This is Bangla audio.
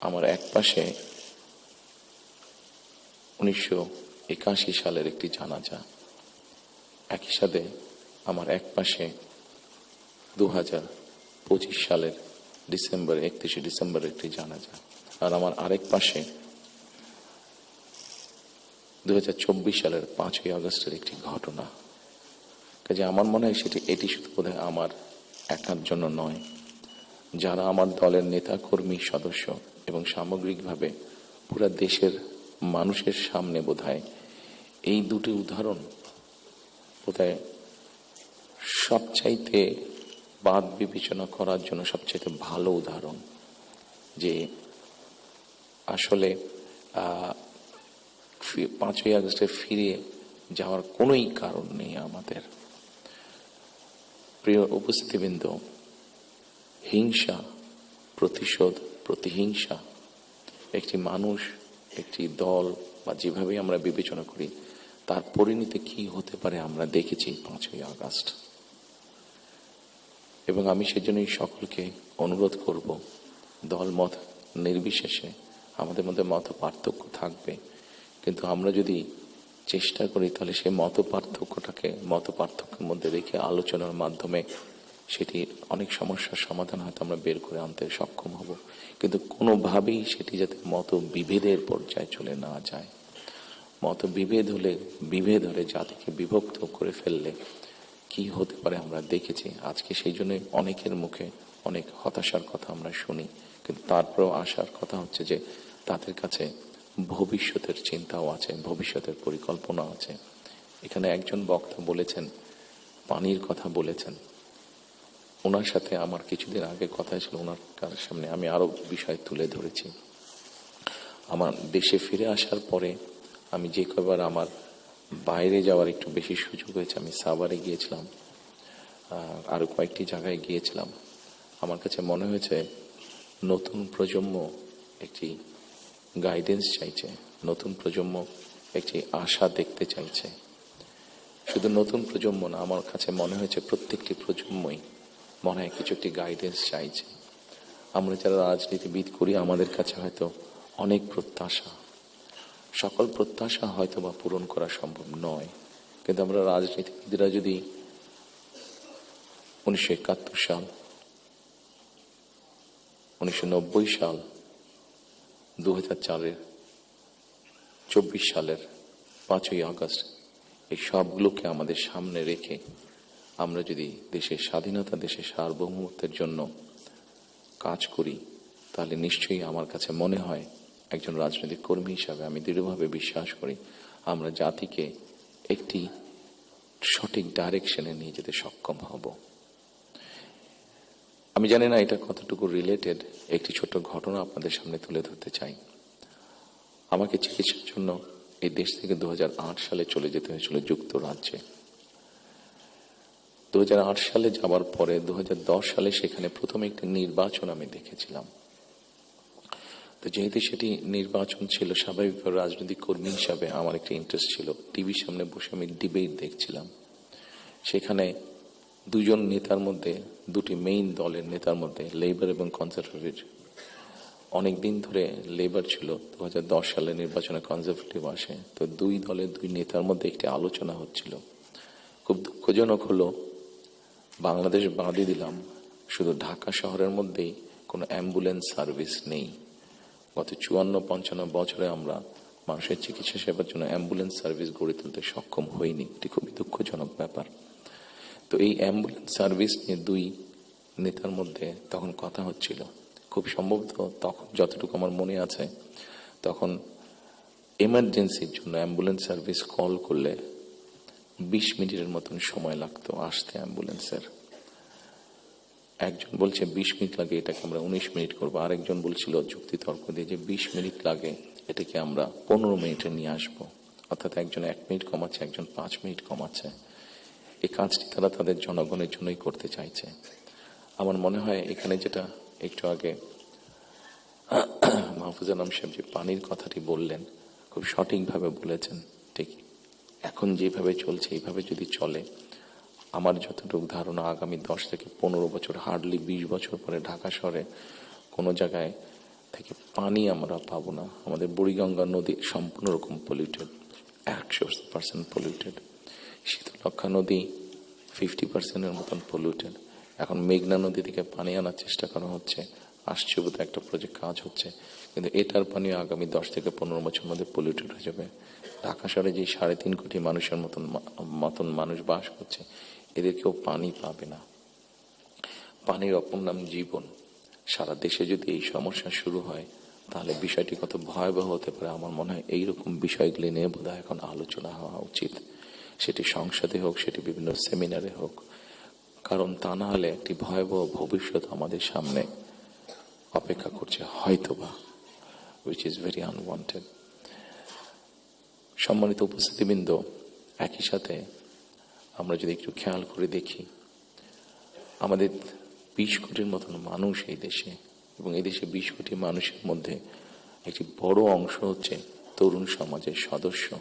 আমার এক পাশে উনিশশো একাশি সালের একটি জানাজা। একই সাথে আমার এক পাশে দু হাজার পঁচিশ সালের ডিসেম্বর, একত্রিশে ডিসেম্বরের একটি জানাজা। আর আমার আরেক পাশে দু হাজার চব্বিশ সালের পাঁচই আগস্টের একটি ঘটনা। কাজে আমার মনে হয় সেটি, এটি শুধু বোধহয় আমার একার জন্য নয়, যারা আমার দলের নেতা কর্মী সদস্য এবং সামগ্রিকভাবে পুরা দেশের মানুষের সামনে বোধহয় এই দুটি উদাহরণ বোধহয় সবচাইতে বাদ বিবেচনা করার জন্য সবচাইতে ভালো উদাহরণ যে আসলে পাঁচই আগস্টে ফিরে যাওয়ার কোনোই কারণ নেই আমাদের। প্রিয় উপস্থিতিবৃন্দ, হিংসা, প্রতিশোধ প্রতিহিংসা, একটি মানুষ, একটি দল বা যেভাবে আমরা বিবেচনা করি, তার পরিণতি কি হতে পারে আমরা দেখেছি পাঁচই আগস্ট। এবং আমি সেজন্যই সকলকে অনুরোধ করব, দল মত নির্বিশেষে আমাদের মধ্যে মত পার্থক্য থাকবে। কিন্তু আমরা যদি চেষ্টা করি তাহলে সেই মত পার্থক্যটাকে, মত পার্থক্যের মধ্যে রেখে আলোচনার মাধ্যমে সেটি অনেক সমস্যার সমাধান হয়তো আমরা বের করে আনতে সক্ষম হব। কিন্তু কোনোভাবেই সেটি যাতে মত বিভেদের পর্যায়ে চলে না যায়। মত বিভেদ হলে বিভেদ হলে জাতিকে বিভক্ত করে ফেললে কি হতে পারে আমরা দেখেছি। আজকে সেই জন্য অনেকের মুখে অনেক হতাশার কথা আমরা শুনি। কিন্তু তারপরেও আসার কথা হচ্ছে যে তাদের কাছে ভবিষ্যতের চিন্তাও আছে, ভবিষ্যতের পরিকল্পনা আছে। এখানে একজন বক্তা বলেছেন, পানির কথা বলেছেন। ওনার সাথে আমার কিছুদিন আগে কথা ছিল ওনার কার সামনে আমি আরও বিষয় তুলে ধরেছি। আমার দেশে ফিরে আসার পরে আমি যে কবার আমার বাইরে যাওয়ার একটু বেশি সুযোগ হয়েছে আমি সাভারে গিয়েছিলাম আহ, আরও কয়েকটি জায়গায় গিয়েছিলাম। আমার কাছে মনে হয়েছে নতুন প্রজন্ম একটি গাইডেন্স চাইছে নতুন প্রজন্ম একটি আশা দেখতে চাইছে। শুধু নতুন প্রজন্ম না আমার কাছে মনে হয়েছে প্রত্যেকটি প্রজন্মই মনে হয় কিছু একটি গাইডেন্স চাইছে। আমরা যারা রাজনীতিবিদ করি, আমাদের কাছে হয়তো অনেক প্রত্যাশা। সকল প্রত্যাশা হয়তো বা পূরণ করা সম্ভব নয়। কিন্তু আমরা রাজনীতিবিদরা যদি উনিশশো একাত্তর সাল, উনিশশো নব্বই সাল দু হাজার চারের চব্বিশ সালের পাঁচই আগস্ট এই সবগুলোকে আমাদের সামনে রেখে আমরা যদি দেশের স্বাধীনতা, দেশের সার্বভৌমত্বের জন্য কাজ করি, তাহলে নিশ্চয়ই আমার কাছে মনে হয় একজন রাজনৈতিক কর্মী হিসাবে আমি দৃঢ়ভাবে বিশ্বাস করি আমরা জাতিকে একটি সঠিক ডাইরেকশনে নিয়ে যেতে সক্ষম হব। আমি জানি না এটা কতটুকু রিলেটেড, একটি ছোট ঘটনা আপনাদের সামনে তুলে ধরতে চাই। আমাকে চিকিৎসার জন্য এই দেশ থেকে দু হাজার আট সালে চলে যেতে হয়েছিল যুক্তরাজ্যে। দু হাজার আট সালে যাওয়ার পরে দু হাজার দশ সালে সেখানে প্রথমে একটি নির্বাচন আমি দেখেছিলাম। তো যেহেতু সেটি নির্বাচন ছিল স্বাভাবিকভাবে রাজনৈতিক কর্মী হিসাবে আমার একটি ইন্টারেস্ট ছিল। টিভির সামনে বসে আমি ডিবেট দেখছিলাম। সেখানে দুজন নেতার মধ্যে, দুটি মেইন দলের নেতার মধ্যে লেবার এবং কনজারভেটিভ অনেকদিন ধরে লেবার ছিল। দু হাজার দশ সালে নির্বাচনে কনজারভেটিভ আসে। তো দুই দলের দুই নেতার মধ্যে একটি আলোচনা হচ্ছিল। খুব দুঃখজনক হলো বাংলাদেশ বাদই দিলাম। শুধু ঢাকা শহরের মধ্যেই কোনো অ্যাম্বুলেন্স সার্ভিস নেই। গত চুয়ান্ন, পঞ্চান্ন বছরে আমরা মানুষের চিকিৎসা সেবার জন্য অ্যাম্বুলেন্স সার্ভিস গড়ে তুলতে সক্ষম হইনি। এটি খুবই দুঃখজনক ব্যাপার। তো এই অ্যাম্বুলেন্স সার্ভিস নিয়ে দুই নেতার মধ্যে তখন কথা হচ্ছিল। খুব সম্ভবত তখন যতটুকু আমার মনে আছে, তখন এমার্জেন্সির জন্য অ্যাম্বুলেন্স সার্ভিস কল করলে বিশ মিনিটের মতন সময় লাগতো আসতে অ্যাম্বুলেন্সের একজন বলছে, বিশ মিনিট লাগে, এটাকে আমরা উনিশ মিনিট করব। আরেকজন বলছিল, যুক্তি তর্ক দিয়ে যে, বিশ মিনিট লাগে, এটাকে আমরা পনেরো মিনিটে নিয়ে আসব। অর্থাৎ একজন এক মিনিট কমাচ্ছে, একজন পাঁচ মিনিট কমাচ্ছে। এই কাজটি তারা তাদের জনগণের জন্যই করতে চাইছে। আমার মনে হয় এখানে যেটা একটু আগে মাহফুজ আলম সাহেব যে পানির কথাটি বললেন, খুব সঠিকভাবে বলেছেন, ঠিক এখন যেভাবে চলছে, এইভাবে যদি চলে, আমার যতটুকু ধারণা আগামী দশ থেকে পনেরো বছর হার্ডলি বিশ বছর পরে ঢাকা শহরে কোনো জায়গায় থেকে পানি আমরা পাবো না। আমাদের বুড়িগঙ্গা নদী সম্পূর্ণ রকম পলিউটেড একশো পার্সেন্ট পলিউটেড শীতলক্ষা নদী ফিফটি পার্সেন্টের মতন পলিউটেড এখন মেঘনা নদী থেকে পানি আনার চেষ্টা করা হচ্ছে। আসছে বোধহয় একটা প্রজেক্ট কাজ হচ্ছে। কিন্তু এটার পানি আগামী দশ থেকে পনেরো বছর মধ্যে পলিউটেড হয়ে যাবে। ঢাকা শহরে যে সাড়ে তিন কোটি মানুষের মতন মতন মানুষ বাস করছে, এদের কেউ পানি পাবে না। পানির অপর নাম জীবন। সারা দেশে যদি এই সমস্যা শুরু হয়, তাহলে বিষয়টি কত ভয়াবহ হতে পারে আমার মনে হয় এইরকম বিষয়গুলি নিয়ে বোধহয় এখন আলোচনা হওয়া উচিত। সেটি সংসদে হোক, সেটি বিভিন্ন সেমিনারে হোক। কারণ তা না হলে একটি ভয়াবহ ভবিষ্যৎ আমাদের সামনে অপেক্ষা করছে হয়তোবা উইচ ইজ ভেরি আনওয়ান্টেড সম্মানিত উপস্থিতিবৃন্দ, একই সাথে আমরা যদি একটু খেয়াল করে দেখি, আমাদের বিশ কোটির মতন মানুষ এই দেশে, এবং এই দেশে বিশ কোটি মানুষের মধ্যে একটি বড় অংশ হচ্ছে তরুণ সমাজের সদস্য।